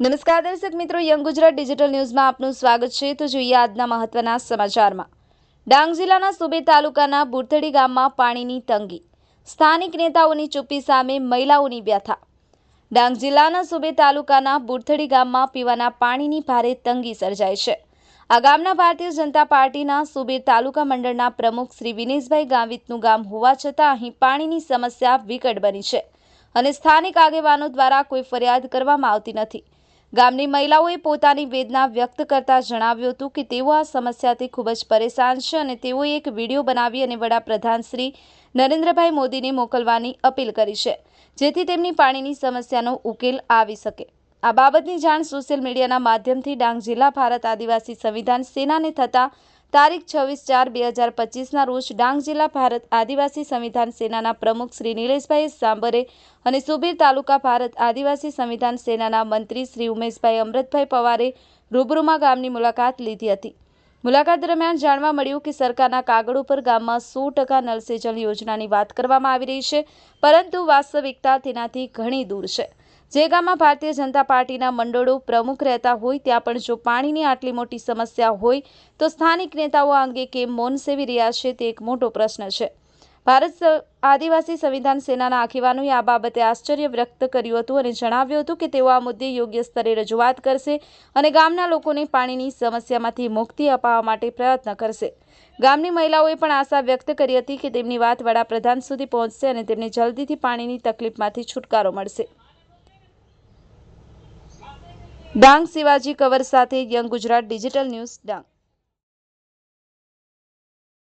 નમસ્કાર દર્શક મિત્રો, યંગ ગુજરાત ડિજિટલ ન્યૂઝમાં આપનું સ્વાગત છે. તો જોઈએ આજના મહત્વના સમાચારમાં. ડાંગ જિલ્લાના સુબે તાલુકાના બુરથડી ગામમાં પાણીની તંગી. સ્થાનિક નેતાઓની ચૂપ્પી સામે મહિલાઓની વ્યથા. ડાંગ જિલ્લાના સુબે તાલુકાના બુરથડી ગામમાં પીવાના પાણીની ભારે તંગી સર્જાઈ છે. આ ગામના ભારતીય જનતા પાર્ટીના સુબે તાલુકા મંડળના પ્રમુખ શ્રી વિનેશભાઈ ગાંવિતનું ગામ હોવા છતાં અહીં પાણીની સમસ્યા વિકટ બની છે અને સ્થાનિક આગેવાનો દ્વારા કોઈ ફરિયાદ કરવામાં આવતી નથી. ગામની મહિલાઓએ પોતાની વેદના વ્યક્ત કરતા જણાવ્યું હતું કે તેઓ આ સમસ્યાથી ખૂબ જ પરેશાન છે અને તેઓએ એક વીડિયો બનાવી અને વડાપ્રધાન શ્રી નરેન્દ્રભાઈ મોદીને મોકલવાની અપીલ કરી છે, જેથી તેમની પાણીની સમસ્યાનો ઉકેલ આવી શકે. આ બાબતની જાણ સોશિયલ મીડિયાના માધ્યમથી ડાંગ જિલ્લા ભારત આદિવાસી સંવિધાન સેનાને થતાં તારીખ છવ્વીસ ચાર બે હજાર પચીસના રોજ ડાંગ જિલ્લા ભારત આદિવાસી સંવિધાન સેનાના પ્રમુખ શ્રી નિલેશભાઈ સાંબરે અને સુબીર તાલુકા ભારત આદિવાસી સંવિધાન સેનાના મંત્રી શ્રી ઉમેશભાઈ અમૃતભાઈ પવારે રૂબરૂમાં ગામની મુલાકાત લીધી હતી. મુલાકાત દરમિયાન જાણવા મળ્યું કે સરકારના કાગળ ઉપર ગામમાં સો ટકા સે યોજનાની વાત કરવામાં આવી રહી છે, પરંતુ વાસ્તવિકતા તેનાથી ઘણી દૂર છે. જે ગામમાં ભારતીય જનતા પાર્ટીના મંડળો પ્રમુખ રહેતા હોય ત્યાં પણ જો પાણીની આટલી મોટી સમસ્યા હોય તો સ્થાનિક નેતાઓ અંગે કેમ મૌન સેવી રહ્યા છે તે એક મોટો પ્રશ્ન છે. ભારત આદિવાસી સંવિધાન સેનાના આગેવાનોએ આ બાબતે આશ્ચર્ય વ્યક્ત કર્યું હતું અને જણાવ્યું હતું કે તેઓ આ મુદ્દે યોગ્ય સ્તરે રજૂઆત કરશે અને ગામના લોકોને પાણીની સમસ્યામાંથી મુક્તિ અપાવવા માટે પ્રયત્ન કરશે. ગામની મહિલાઓએ પણ આશા વ્યક્ત કરી હતી કે તેમની વાત વડાપ્રધાન સુધી પહોંચશે અને તેમને જલ્દીથી પાણીની તકલીફમાંથી છુટકારો મળશે. ડાંગ શિવાજી કવર સાથે young Gujarat digital news Dang.